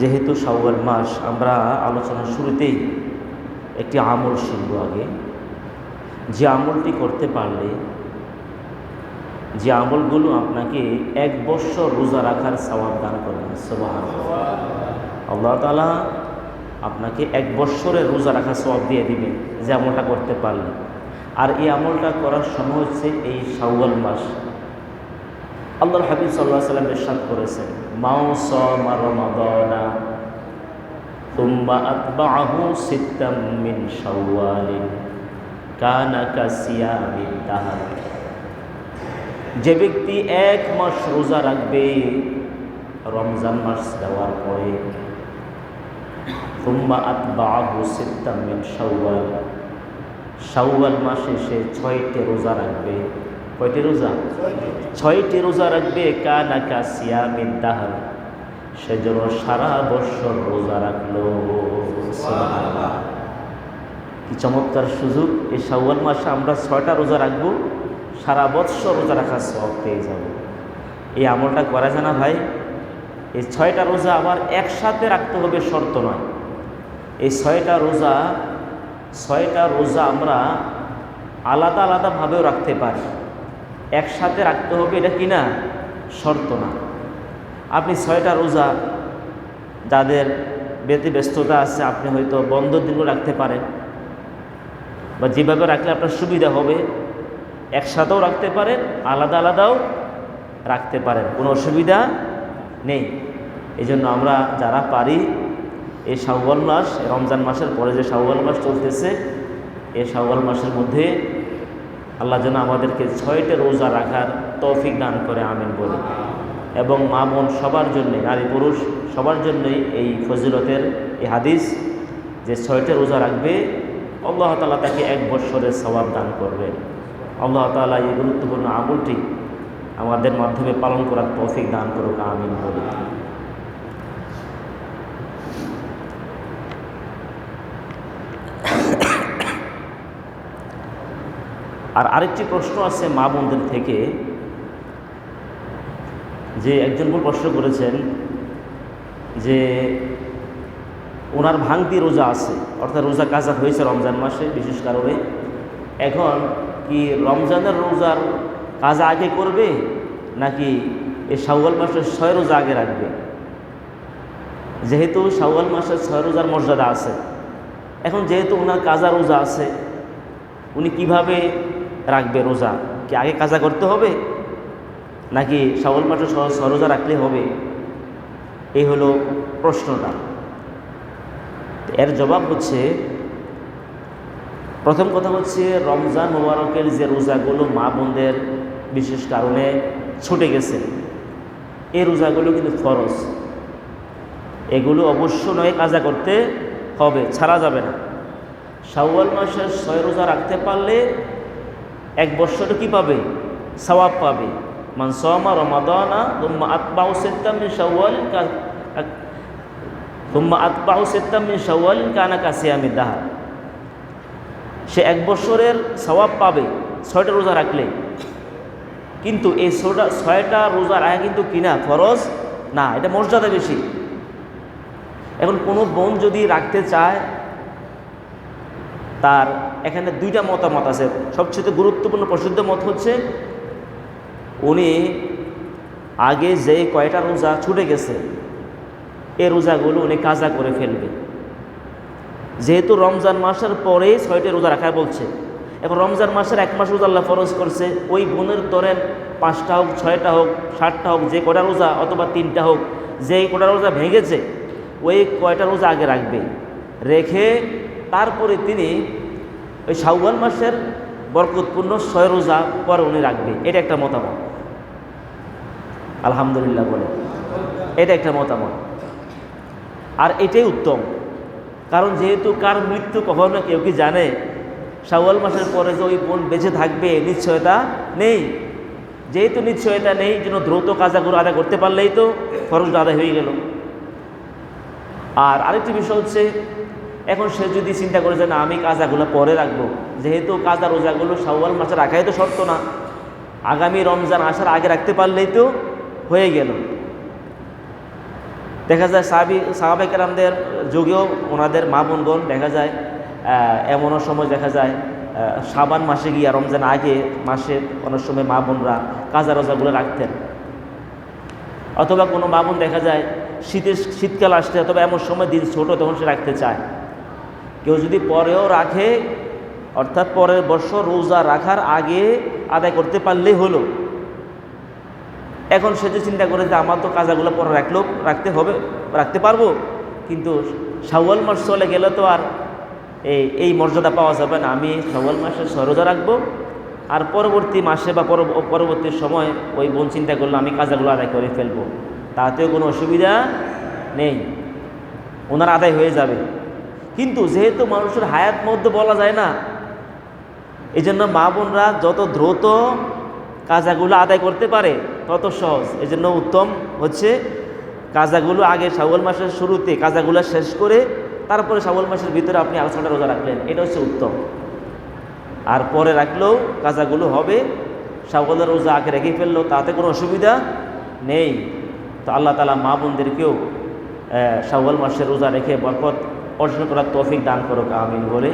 যেহেতু শাওয়াল মাস, আমরা আলোচনার শুরুতেই একটি আমল শিখব আগে। যে আমলটি করতে পারলে, যে আমলগুলো আপনাকে এক বৎসর রোজা রাখার সওয়াব দান করবেন সুবহান আল্লাহ তালা আপনাকে এক বৎসরের রোজা রাখার সওয়াব দিয়ে দিবেন যে আমলটা করতে পারলে। আর এই আমলটা করার সময় হচ্ছে এই শাওয়াল মাস। আল্লাহর হাবিব সাল্লাহ সাল্লাম ইরশাদ করেছেন মাও সমা রমাদানা তুম্বা আতবাহু সিত্তাম মিন শাওয়ালিন, কানা কাসিয়ামিন দাহার। যে ব্যক্তি এক মাস রোজা রাখবে, রমজান মাস দেওয়ার পরে। তুম্বা আতবাহু সিত্তাম মিন শাওয়াল মাসে সে ছয়টি রোজা রাখবে। কয়টি রোজা? ছয়টি রোজা রাখবে কানা কাসিয়ামিন দাহার। সে যেন সারা বৎসর রোজা রাখল। কি চমৎকার সুযোগ। এই শাওয়াল মাসে আমরা ছয়টা রোজা রাখব, সারা বৎসর রোজা রাখার সব পেয়ে যাব। এই আমলটা করা যায় না ভাই? এই ছয়টা রোজা আবার একসাথে রাখতে হবে শর্ত নয়। এই ছয়টা রোজা ছয়টা রোজা আমরা আলাদা আলাদাভাবেও রাখতে পারি। একসাথে রাখতে হবে এটা কি না? শর্ত না। আপনি ছয়টা রোজা যাদের ব্যতি ব্যস্ততা আছে, আপনি হয়তো বন্ধ দিনও রাখতে পারেন। বা যেভাবে রাখলে আপনার সুবিধা হবে, একসাথেও রাখতে পারেন, আলাদা আলাদাও রাখতে পারেন। কোনো অসুবিধা নেই। এই জন্য আমরা যারা পারি, এই শাওয়াল মাস, রমজান মাসের পরে যে শাওয়াল মাস চলতেছে, এই শাওয়াল মাসের মধ্যে আল্লাহ যেন আমাদেরকে ছয়টা রোজা রাখার তৌফিক দান করে, আমিন বলি। এবং মা বোন সবার জন্যে, নারী পুরুষ সবার জন্যই এই ফজিলতের এই হাদিস যে ছয়টা রোজা রাখবে, আল্লাহ তালা তাকে এক বৎসরের সবাব দান করবে। আল্লাহ তালা এই গুরুত্বপূর্ণ আমলটি আমাদের মাধ্যমে পালন করার তৌফিক দান করুক, আমিন বলি। আর আরেকটি প্রশ্ন আছে মা বোনদের থেকে, যে একজন বোন প্রশ্ন করেছেন যে ওনার ভাঙতি রোজা আছে, অর্থাৎ রোজা কাজা হয়েছে রমজান মাসে বিশেষ কারণে। এখন কি রমজানের রোজার কাজা আগে করবে, নাকি এই শাওয়াল মাসের ছয় রোজা আগে রাখবে? যেহেতু শাওয়াল মাসের ছয় রোজার মর্যাদা আছে, এখন যেহেতু ওনার কাজা রোজা আছে, উনি কীভাবে রাখবে রোজা। কি আগে কাজা করতে হবে? নাকি শাওয়াল মাসে ছয় রোজা রাখলে হবে? এই হলো প্রশ্নটা। এর জবাব হচ্ছে, প্রথম কথা হচ্ছে, রমজান মোবারকের যে রোজাগুলো মা বোনদের বিশেষ কারণে ছুটে গেছে এই রোজাগুলো কিন্তু ফরজ। এগুলো অবশ্য নয় কাজা করতে হবে, ছাড়া যাবে না। শাওয়াল মাসের ছয় রোজা রাখতে পারলে এক বৎসরে কি পাবে? সওয়াব পাবে। মানসমা রমাদানা তুম্মা আতবাউ সিত্তাম মিন শাওয়াল তুম্মা আতবাউ সিত্তাম মিন শাওয়াল কানা কাসিয়ামি দাহার। সে এক বছরের সওয়াব পাবে, ছয়টা রোজা রাখলে। কিন্তু এই ছয়টা ছয়টা রোজা রাখা কিন্তু কিনা ফরজ? না, এটা মর্যাদা বেশি। এখন কোনো বোন যদি রাখতে চায় তার এখানে দুইটা মতামত আছে। সবচেয়ে গুরুত্বপূর্ণ প্রসিদ্ধ মত হচ্ছে, উনি আগে যে কয়টা রোজা ছুটে গেছে এই রোজাগুলো উনি কাজা করে ফেলবে। যেহেতু রমজান মাসের পরেই ছয়টি রোজা রাখা বলছে, এখন রমজান মাসের এক মাস রোজা আল্লাহ ফরজ করছে, ওই বোনের ধরেন পাঁচটা হোক, ছয়টা হোক ষাটটা হোক, যে কটা রোজা অথবা তিনটা হোক যে কটা রোজা ভেঙেছে, ওই কয়টা রোজা আগে রাখবে। রেখে তারপরে তিনি ওই শাওয়াল মাসের বরকতপূর্ণ ছয় রোজা পরে উনি রাখবে। এটা একটা মতামত। আলহামদুলিল্লাহ বলে। এটা একটা মতামত। আর এটাই উত্তম। কারণ যেহেতু কার মৃত্যু কখনো কেউ কি জানে, শাওয়াল মাসের পরে যে ওই বোন বেঁচে থাকবে, নিশ্চয়তা নেই। যেহেতু নিশ্চয়তা নেই যেন দ্রুত কাজাগুলো আদায় করতে পারলেই তো খরচটা আদায় হয়ে গেল। আর আরেকটি বিষয় হচ্ছে এখন সে যদি চিন্তা করে যে না, আমি কাজাগুলো পরে রাখব, যেহেতু কাজা রোজাগুলো শাওয়াল মাসে রাখাই তো শর্ত না। আগামী রমজান আসার আগে রাখতে পারলেই তো হয়ে গেল। দেখা যায় সাহাবি সাহাবেকেরামদের যুগেও ওনাদের মা বোনগণ দেখা যায় এমনও সময় দেখা যায় সাবান মাসে গিয়া রমজান আগে মাসে অনেক সময় মা বোনরা কাজা রোজাগুলো রাখতেন। অথবা কোনো মা বোন দেখা যায়, শীতের, শীতকাল আসছে অথবা এমন সময় দিন ছোট তখন সে রাখতে চায়। কেউ যদি পরেও রাখে, অর্থাৎ পরের বছর রোজা রাখার আগে আদায় করতে পারলেই হলো। এখন সে যে চিন্তা করে যে আমার তো কাজাগুলো পরে রাখলেও রাখতে হবে, রাখতে পারব, কিন্তু শাওয়াল মাস চলে গেলে তো আর এই এই মর্যাদা পাওয়া যাবে না। আমি শাওয়াল মাসে সরোজা রাখব, আর পরবর্তী মাসে বা পরব- পরবর্তী সময় ওই বোন চিন্তা করল, আমি কাজাগুলো আদায় করে ফেলব। তাতেও কোনো অসুবিধা নেই। ওনার আদায় হয়ে যাবে। কিন্তু যেহেতু মানুষের হায়াত মধ্যে বলা যায় না এই জন্য মা বোনরা যত দ্রুত কাজাগুলো আদায় করতে পারে, তত সহজ। এই জন্য উত্তম হচ্ছে কাজাগুলো আগে শাওয়াল মাসের শুরুতে কাজাগুলো শেষ করে তারপরে শাওয়াল মাসের ভিতরে আপনি আলোচনাটা রোজা রাখলেন। এটা হচ্ছে উত্তম। আর পরে রাখলেও কাজাগুলো হবে, শাওয়ালের রোজা আগে রেখে ফেলল, তাতে কোনো অসুবিধা নেই। তো আল্লাহ তালা মা বোনদেরকেও শাওয়াল মাসের রোজা রেখে বরকত অর্জন করার তৌফিক দান করুক আমিন বলে